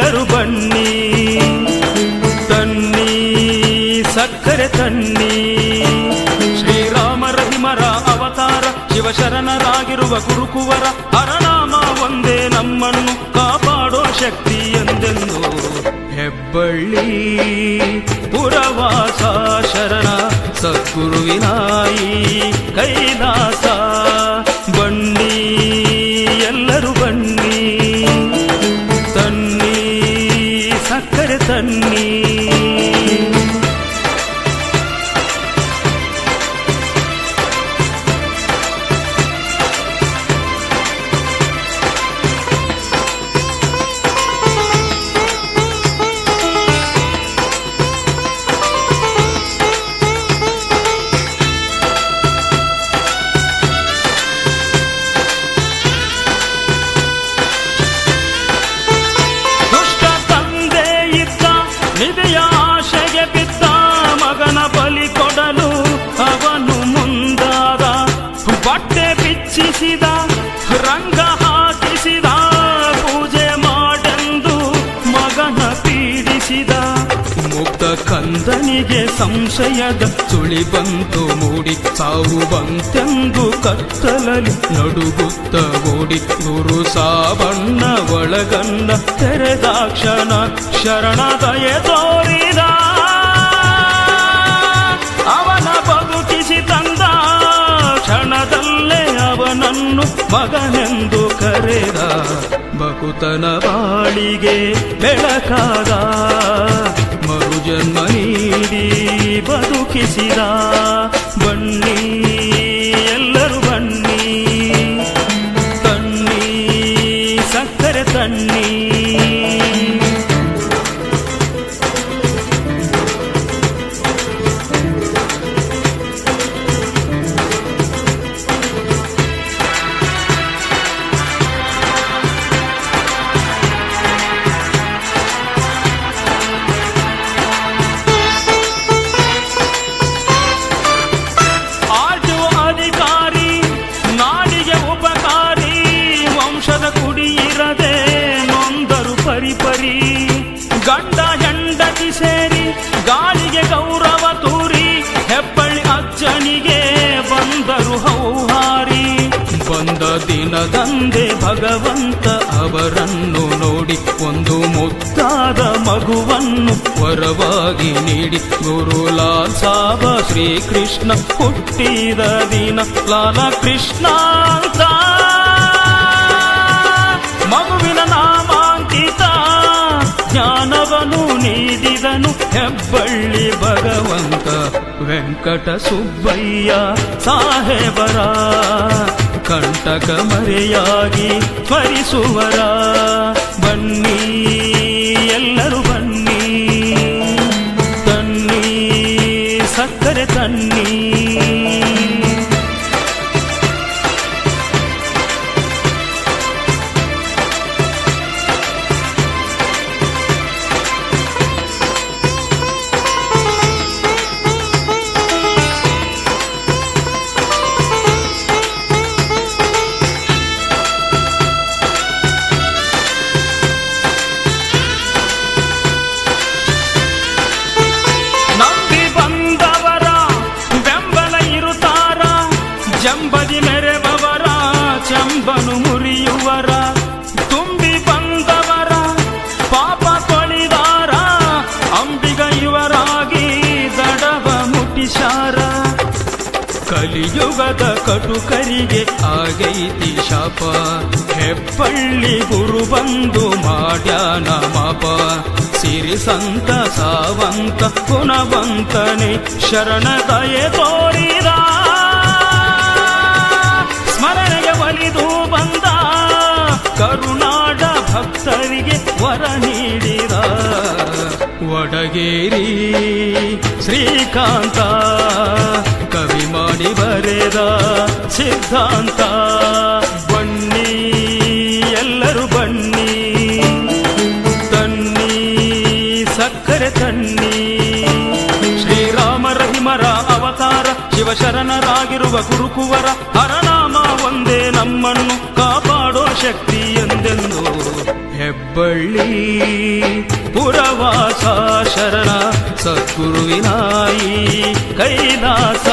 ಎಲ್ಲರೂ ಬನ್ನಿ, ತನ್ನಿ, ಸಕ್ಕರೆ ತನ್ನಿ. ಶ್ರೀರಾಮ ರಹಿಮರ ಅವತಾರ, ಶಿವಶರಣರಾಗಿರುವ ಗುರುಕುವರ ಹರನಾಮ ಒಂದೇ ನಮ್ಮನ್ನು ಕಾಪಾಡೋ ಶಕ್ತಿ ಎಂದೆಂದು. ಹೆಬ್ಬಳ್ಳಿ ಪುರವಾಸ ಶರಣ, ಸದ್ಗುರುವಿನಾಯಿ ಕೈಲಾಸ ಮುಗ್ಧ ಕಂದನಿಗೆ ಸಂಶಯದ ಸುಳಿ ಬಂತು ಮೂಡಿ, ಸಾವು ಬಂತೆಂದು ಕತ್ತಲಲ್ಲಿ ನಡುಗುತ್ತ ಓಡಿ ಗುರು ಸಾಬಣ್ಣ ಒಳಗಣ್ಣ ತೆರೆದಾಕ್ಷಣ ಶರಣದಯ ತೋರಿದ. ಅವನ ಬದುಕಿಸಿ ತಂದ. ಕ್ಷಣದಲ್ಲೇ ಅವನನ್ನು ಮಗನೆಂದು ಕರೆದ. ಬಕುತನ ಬಾಳಿಗೆ ಬೆಳಕಾದ. ಮರುಜನ್ಮ ನೀಡಿ ಬದುಕಿಸಿದ ಪರಿಪರಿ. ಗಂಡ ಹೆಂಡತಿ ಸೇರಿ ಗಾಳಿಗೆ ಗೌರವ ತೂರಿ, ಹೆಬ್ಬಳ್ಳಿ ಅಜ್ಜನಿಗೆ ಬಂದರು ಹೌಹಾರಿ. ಬಂದ ದಿನದಂದೆ ಭಗವಂತ ಅವರನ್ನು ನೋಡಿ ಒಂದು ಮುತ್ತಾದ ಮಗುವನ್ನು ವರವಾಗಿ ನೀಡಿ ಗುರುಲಾಲ್ ಸಾಬ ಶ್ರೀಕೃಷ್ಣ ಹುಟ್ಟಿದ ದಿನ. ಲಾಲ ಕೃಷ್ಣ ನೀಡಿದನು ಹೆಬ್ಬಳ್ಳಿ ಭಗವಂತ ವೆಂಕಟ ಸುಬ್ಬಯ್ಯ ಸಾಹೇಬರ. ಕಂಟಕ ಮರೆಯಾಗಿ ಸ್ಮರಿಸುವರ. ಬನ್ನಿ, ಎಲ್ಲರೂ ಬನ್ನಿ. ತನ್ನಿ, ಸಕ್ಕರೆ ತನ್ನಿ. ಜಂಬದಿ ಮೆರೆಬವರ ಚಂಬನು ಮುರಿಯುವರ, ತುಂಬಿ ಬಂದವರ, ಪಾಪ ತೊಳಿದಾರ ಅಂಬಿಗೈವರಾಗಿ ದಡವ ಮುಟ್ಟಿಸಾರ. ಕಲಿಯುಗದ ಕಟುಕರಿಗೆ ಆಗೈತಿ ಶಾಪ, ಹೆಬ್ಬಳ್ಳಿ ಗುರು ಬಂದು ಮಾಡ್ಯಾನ ಮಾಪ. ಸಿರಿ ಸಂತ ಸಾವಂತ, ಗುಣವಂತನೆ ಶರಣ ದಯೆ ತೋರಿದ. ವರ ನೀಡಿರ ವಡಗೇರಿ ಶ್ರೀಕಾಂತ, ಕವಿ ಮಾಡಿ ಬರೆದ ಸಿದ್ಧಾಂತ. ಬನ್ನಿ, ಎಲ್ಲರೂ ಬನ್ನಿ. ತನ್ನಿ, ಸಕ್ಕರೆ ತನ್ನಿ. ಶ್ರೀರಾಮ ರಹಿಮರ ಅವತಾರ, ಶಿವಶರಣರಾಗಿರುವ ಗುರುಕುವರ ಹರನಾಮ ಹೆಬ್ಬಳ್ಳಿ ಪುರವಾಸ ಶರಣ ಸದ್ಗುರುವಿನಾಯಿ ಕೈಲಾಸ